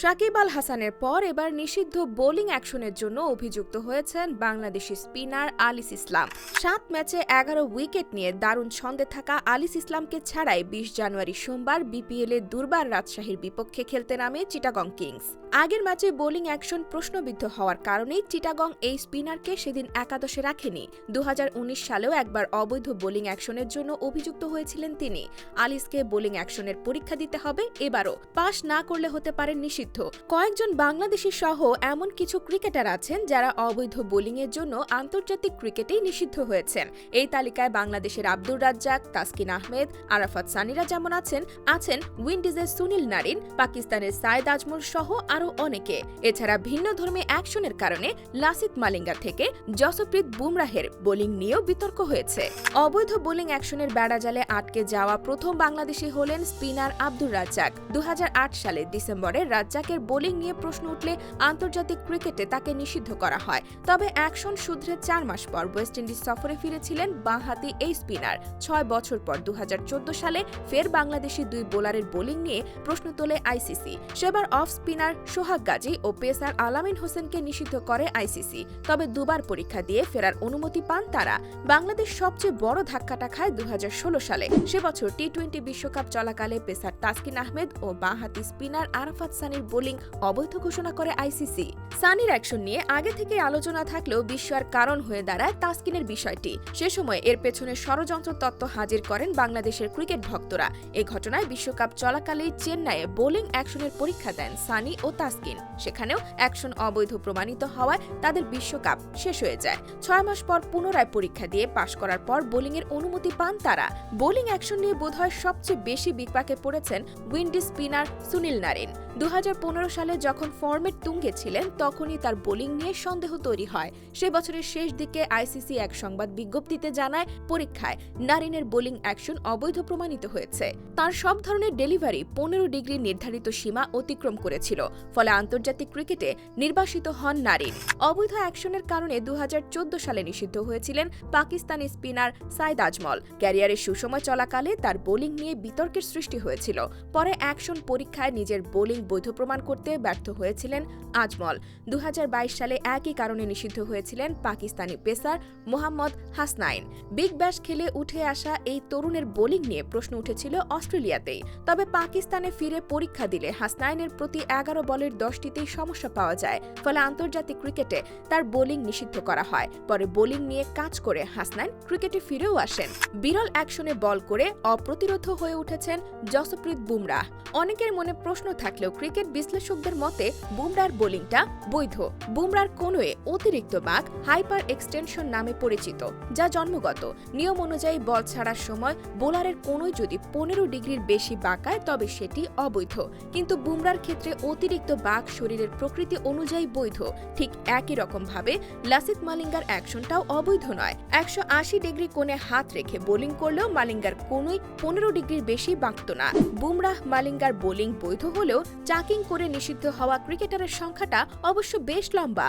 সাকিব আল হাসানের পর এবার নিষিদ্ধ বোলিং অ্যাকশনের জন্য অভিযুক্ত হয়েছেন বাংলাদেশি স্পিনার আলিস ইসলাম। সাত ম্যাচে এগারো উইকেট নিয়ে দারুণ ছন্দে থাকা আলিস ইসলামকে ছাড়াই বিশ জানুয়ারি সোমবার বিপিএলে দুর্বার রাজশাহীর বিপক্ষে খেলতে নামে চিটাগং কিংস। আগের ম্যাচে বোলিং অ্যাকশন প্রশ্নবিদ্ধ হওয়ার কারণেই চিটাগং এই স্পিনারকে সেদিন একাদশে রাখেনি। দু হাজার উনিশ সালেও একবার অবৈধ বোলিং অ্যাকশনের জন্য অভিযুক্ত হয়েছিলেন তিনি। আলিসকে বোলিং অ্যাকশনের পরীক্ষা দিতে হবে এবারও। পাশ না করলে হতে পারেন নিষিদ্ধ। কয়েকজন বাংলাদেশি সহ এমন কিছু ক্রিকেটার আছেন যারা অবৈধ বোলিংয়ের জন্য আন্তর্জাতিক ক্রিকেটেই নিষিদ্ধ হয়েছেন। এই তালিকায় বাংলাদেশের আব্দুর রাজ্জাক, তাসকিন আহমেদ, আরাফাত সানিরা যেমন আছেন আছেন উইন্ডিজের সুনীল নারিন, পাকিস্তানের সায়েদ আজমল সহ আরও অনেকে। এছাড়া ভিন্ন ধর্মী অ্যাকশনের কারণে লাসিত মালিঙ্গা থেকে জসপ্রীত বুমরাহের বোলিং নিয়েও বিতর্ক হয়েছে। অবৈধ বোলিং অ্যাকশনের বেড়াজালে আটকে যাওয়া প্রথম বাংলাদেশি হলেন স্পিনার আব্দুর রাজ্জাক। দু সালে ডিসেম্বরে রাজ্জাকের বোলিং নিয়ে প্রশ্ন উঠলে আন্তর্জাতিক ক্রিকেটে তাকে নিষিদ্ধ করা হয়। তবে অ্যাকশন শুধরে চার মাস পর ওয়েস্ট ইন্ডিজ সফরে ফিরেছিলেন বাঁহাতি এই স্পিনার। ছয় বছর পর দু সালে ফের বাংলাদেশি দুই বোলারের বোলিং নিয়ে প্রশ্ন তোলে আইসিসি। সেবার অফ স্পিনার সোহাগ গাজী ও পেসার আলামিন হোসেনকে নিষিদ্ধ করে আইসিসি। তবে দুবার পরীক্ষা দিয়ে ফেরার অনুমতি পান তারা। বাংলাদেশ সবচেয়ে বড় ধাক্কাটা খায় দু হাজার ষোলো সালে। সে বছর টি টোয়েন্টি বিশ্বকাপ চলাকালে পেসার তাসকিন আহমেদ ও বাঁহাতি স্পিনার আরাফাত সানির বোলিং, অবৈধ ঘোষণা করে আইসিসি। সানির অ্যাকশন নিয়ে আগে থেকে আলোচনা থাকলেও বিস্ময়ের কারণ হয়ে দাঁড়ায় তাসকিনের বিষয়টি। সে সময় এর পেছনে ষড়যন্ত্র তত্ত্ব হাজির করেন বাংলাদেশের ক্রিকেট ভক্তরা। এই ঘটনায় বিশ্বকাপ চলাকালেই চেন্নাইয়ে বোলিং অ্যাকশনের পরীক্ষা দেন সানি ও তাসকিন। সেখানেও অ্যাকশন অবৈধ প্রমাণিত হওয়ায় তাদের বিশ্বকাপ শেষ হয়ে যায়। ছয় মাস পর পুনরায় পরীক্ষা দিয়ে পাশ করার পর বোলিংয়ের অনুমতি পান তারা। বোলিং অ্যাকশন নিয়ে বোধহয় সবচেয়ে বেশি বিপাকে পড়েছেন উইন্ডিজ স্পিনার সুনীল নারিন। দু সালে যখন ফর্মেট তুঙ্গে ছিলেন, তখনই তার বোলিং নিয়ে সন্দেহ তৈরি হয়। সে বছরের শেষ দিকে আইসিসি এক সংবাদ বিজ্ঞপ্তিতে জানায়, পরীক্ষায় নারিনের বোলিং অ্যাকশন অবৈধ প্রমাণিত হয়েছে। তার সব ধরনের ডেলিভারি পনেরো ডিগ্রি নির্ধারিত সীমা অতিক্রম করেছিল, ফলে আন্তর্জাতিক ক্রিকেটে নির্বাসিত হন নারিন। অবৈধ অ্যাকশনের কারণে দু হাজার চোদ্দ সালে নিষিদ্ধ হয়েছিলেন পাকিস্তানি স্পিনার সাইদ আজমল। ক্যারিয়ারের সুসময় চলাকালে তার বোলিং নিয়ে বিতর্কের সৃষ্টি হয়েছিল। পরে অ্যাকশন পরীক্ষায় নিজের বোলিং বৈধ প্রমাণ করতে ব্যর্থ হয়েছিলেন আজমল। দু সালে একই কারণে নিষিদ্ধ হয়েছিলেন Pakistani pacer Mohammad Hasnain. Big Bash খেলে উঠে আসা এই তরুণের বোলিং নিয়ে প্রশ্ন উঠেছিল অস্ট্রেলিয়াতেই। তবে পাকিস্তানে ফিরে পরীক্ষা দিলে হাসনাইনের প্রতি এগারো বলের দশটিতেই সমস্যা পাওয়া যায়। ফলে আন্তর্জাতিক ক্রিকেটে তার বোলিং নিষিদ্ধ করা হয়। পরে বোলিং নিয়ে কাজ করে হাসনাইন ক্রিকেটে ফিরেও আসেন। বিরল অ্যাকশনে বল করে অপ্রতিরোধ হয়ে উঠেছেন জসপ্রীত বুমরাহ। অনেকের মনে প্রশ্ন থাকলেও ক্রিকেট বিশ্লেষকদের মতে, বুমরার বোলিংটা বৈধ। বুমরার কোনোয়ে অতিরিক্ত বাঘ হাইপার এক্সটেনশন নামে পরিচিত, যা জন্মগত। নিয়ম অনুযায়ী বল ছাড়ার সময় বোলারের কোনোই যদি পনেরো ডিগ্রির বেশি বাঁকায়, তবে সেটি অবৈধ। কিন্তু বুমরার ক্ষেত্রে অতিরিক্ত বাঘ শরীরের প্রকৃতি অনুযায়ী বৈধ। ঠিক একই রকম ভাবে লাসিত মালিঙ্গার অ্যাকশনটাও অবৈধ নয়। একশো আশি ডিগ্রি কোণে হাত রেখে বোলিং করলেও মালিঙ্গার কোনোই পনেরো ডিগ্রির বেশি বাঁকত না। বুমরাহ মালিঙ্গার বোলিং বৈধ হলেও চাকিং করে নিষিদ্ধ হওয়া ক্রিকেটারের সংখ্যাটা অবশ্য বেশ লম্বা।